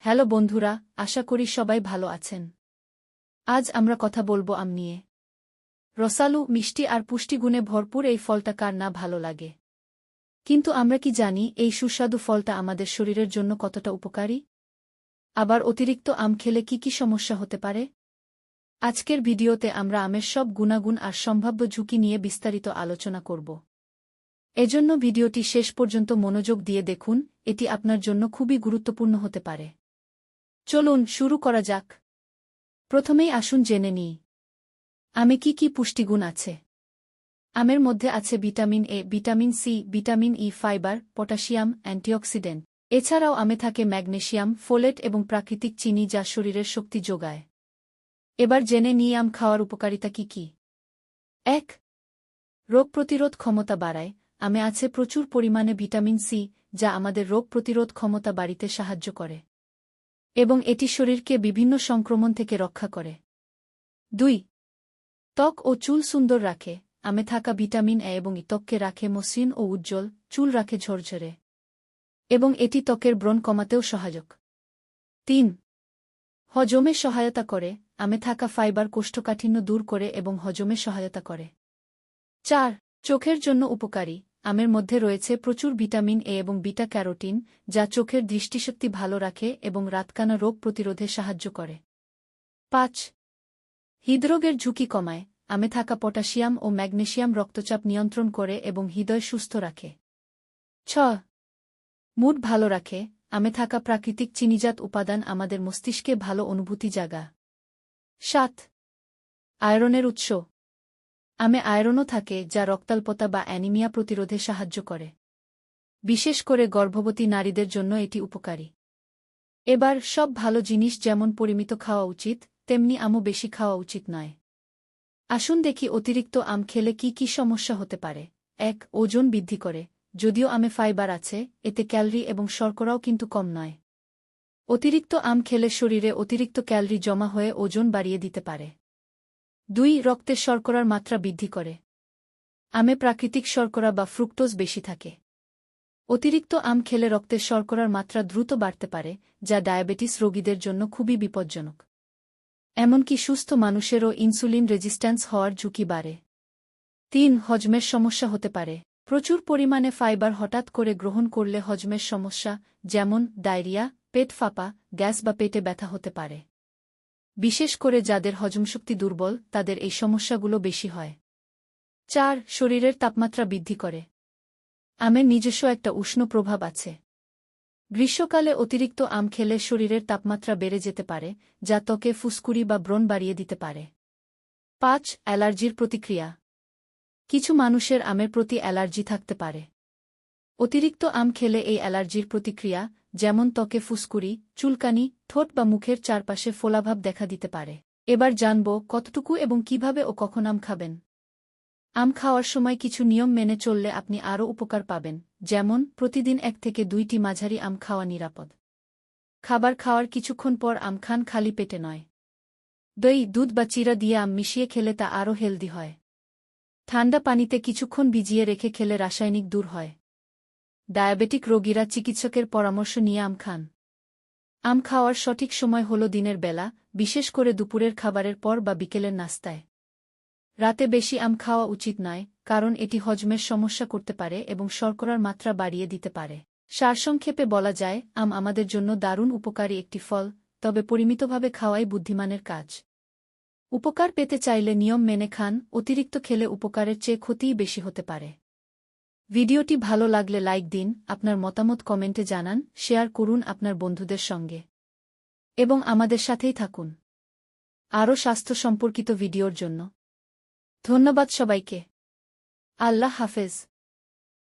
Hello বন্ধুরা, আশা করি সবাই ভালো আছেন। আজ আমরা কথা বলব আম নিয়ে। রসালু, মিষ্টি আর পুষ্টিগুণে ভরপুর এই ফলটা কার না ভালো লাগে। কিন্তু আমরা কি জানি এই সুস্বাদু ফলটা আমাদের শরীরের জন্য কতটা উপকারী? আবার অতিরিক্ত আম খেলে কি কি সমস্যা হতে পারে? আজকের ভিডিওতে আমরা আমের সব গুণাগুণ আর সম্ভাব্য ঝুঁকি নিয়ে বিস্তারিত আলোচনা করব। এজন্য ভিডিওটি শেষ পর্যন্ত মনোযোগ দিয়ে দেখুন, এটি আপনার জন্য খুবই গুরুত্বপূর্ণ হতে পারে। চলুন শুরু করা যাক। প্রথমেই আসুন জেনে নিই। আমে কি কি পুষ্টিগুণ আছে? আমের মধ্যে আছে vitamin A, vitamin C, vitamin E, fibre, potassium, antioxidant. এছাড়াও আমে থাকে ম্যাগনেশিয়াম, ফোলেট এবং প্রাকৃতিক চিনি যা শরীরের শক্তি যোগায়। এবার জেনে নিই আম খাওয়ার উপকারিতা কি কি। এক, রোগ প্রতিরোধ ক্ষমতা বাড়ায়। আমে আছে প্রচুর পরিমাণে ভিটামিন সি, যা আমাদের রোগ প্রতিরোধ ক্ষমতা বাড়িতে সাহায্য করে। এবং এটি শরীরকে বিভিন্ন সংক্রমণ থেকে রক্ষা করে। দুই, ত্বক ও চুল সুন্দর রাখে। আমে থাকা ভিটামিন এ এবং ত্বককে রাখে মসৃণ ও উজ্জ্বল, চুল রাখে ঝরঝরে। এবং এটি ত্বকের ব্রণ কমাতেও সহায়ক। তিন, হজমে সহায়তা করে। আমে থাকা ফাইবার কোষ্ঠকাঠিন্য দূর করে এবং হজমে সহায়তা করে। চার, চোখের জন্য উপকারী। আমের মধ্যে রয়েছে প্রচুর ভিটামিন এ এবং বিটা ক্যারোটিন, যা চোখের দৃষ্টিশক্তি ভালো রাখে এবং রাতকানা রোগ প্রতিরোধে সাহায্য করে। পাঁচ, হৃদরোগের ঝুঁকি কমায়। আমে থাকা পটাশিয়াম ও ম্যাগনেশিয়াম রক্তচাপ নিয়ন্ত্রণ করে এবং হৃদয় সুস্থ রাখে। ছ, মুড ভালো রাখে। আমে থাকা প্রাকৃতিক চিনিজাত উপাদান আমাদের মস্তিষ্কে ভালো অনুভূতি জাগা। সাত, আয়রনের উৎস। আমে আয়রনও থাকে যা রক্তাল্পতা বা অ্যানিমিয়া প্রতিরোধে সাহায্য করে। বিশেষ করে গর্ভবতী নারীদের জন্য এটি উপকারী। এবার সব ভালো জিনিস যেমন পরিমিত খাওয়া উচিত, তেমনি আমও বেশি খাওয়া উচিত নয়। আসুন দেখি অতিরিক্ত আম খেলে কি কি সমস্যা হতে পারে। এক, ওজন বৃদ্ধি করে। যদিও আমে ফাইবার আছে, এতে ক্যালরি এবং শর্করাও কিন্তু কম নয়। অতিরিক্ত আম খেলে শরীরে অতিরিক্ত ক্যালরি জমা হয়ে ওজন বাড়িয়ে দিতে পারে। দুই, রক্তের শর্করার মাত্রা বৃদ্ধি করে। আমে প্রাকৃতিক শর্করা বা ফ্রুক্টোজ বেশি থাকে। অতিরিক্ত আম খেলে রক্তের শর্করার মাত্রা দ্রুত বাড়তে পারে, যা ডায়াবেটিস রোগীদের জন্য খুবই বিপজ্জনক। এমনকি সুস্থ মানুষেরও ইনসুলিন রেজিস্ট্যান্স হওয়ার ঝুঁকি বাড়ে। তিন, হজমের সমস্যা হতে পারে। প্রচুর পরিমাণে ফাইবার হঠাৎ করে গ্রহণ করলে হজমের সমস্যা, যেমন ডায়রিয়া, পেট ফাঁপা, গ্যাস বা পেটে ব্যথা হতে পারে। বিশেষ করে যাদের হজমশক্তি দুর্বল, তাদের এই সমস্যাগুলো বেশি হয়। চার, শরীরের তাপমাত্রা বৃদ্ধি করে। আমের নিজস্ব একটা উষ্ণ প্রভাব আছে। গ্রীষ্মকালে অতিরিক্ত আম খেলে শরীরের তাপমাত্রা বেড়ে যেতে পারে, যা ত্বকে ফুসকুড়ি বা ব্রণ বাড়িয়ে দিতে পারে। পাঁচ, অ্যালার্জির প্রতিক্রিয়া। কিছু মানুষের আমের প্রতি অ্যালার্জি থাকতে পারে। অতিরিক্ত আম খেলে এই অ্যালার্জির প্রতিক্রিয়া যেমন ত্বকে ফুসকুড়ি, চুলকানি, ঠোঁট বা মুখের চারপাশে ফোলাভাব দেখা দিতে পারে। এবার জানব কতটুকু এবং কীভাবে ও কখন আম খাবেন। আম খাওয়ার সময় কিছু নিয়ম মেনে চললে আপনি আরও উপকার পাবেন, যেমন প্রতিদিন এক থেকে দুইটি মাঝারি আম খাওয়া নিরাপদ। খাবার খাওয়ার কিছুক্ষণ পর আম খান খালি পেটে নয়। দই, দুধ বা চিরা দিয়ে আম মিশিয়ে খেলে তা আরও হেলদি হয়। ঠান্ডা পানিতে কিছুক্ষণ ভিজিয়ে রেখে খেলে রাসায়নিক দূর হয়। ডায়াবেটিক রোগীরা চিকিৎসকের পরামর্শ নিয়ে আম খান। আম খাওয়ার সঠিক সময় হল দিনের বেলা, বিশেষ করে দুপুরের খাবারের পর বা বিকেলের নাস্তায়। রাতে বেশি আম খাওয়া উচিত নয়, কারণ এটি হজমের সমস্যা করতে পারে এবং শর্করার মাত্রা বাড়িয়ে দিতে পারে। সারসংক্ষেপে বলা যায়, আম আমাদের জন্য দারুণ উপকারী একটি ফল, তবে পরিমিতভাবে খাওয়াই বুদ্ধিমানের কাজ। উপকার পেতে চাইলে নিয়ম মেনে খান, অতিরিক্ত খেলে উপকারের চেয়ে ক্ষতিই বেশি হতে পারে। ভিডিওটি ভালো লাগলে লাইক দিন, আপনার মতামত কমেন্টে জানান, শেয়ার করুন আপনার বন্ধুদের সঙ্গে। এবং আমাদের সাথেই থাকুন। আরও স্বাস্থ্য সম্পর্কিত ভিডিওর জন্য। ধন্যবাদ সবাইকে। আল্লাহ হাফেজ।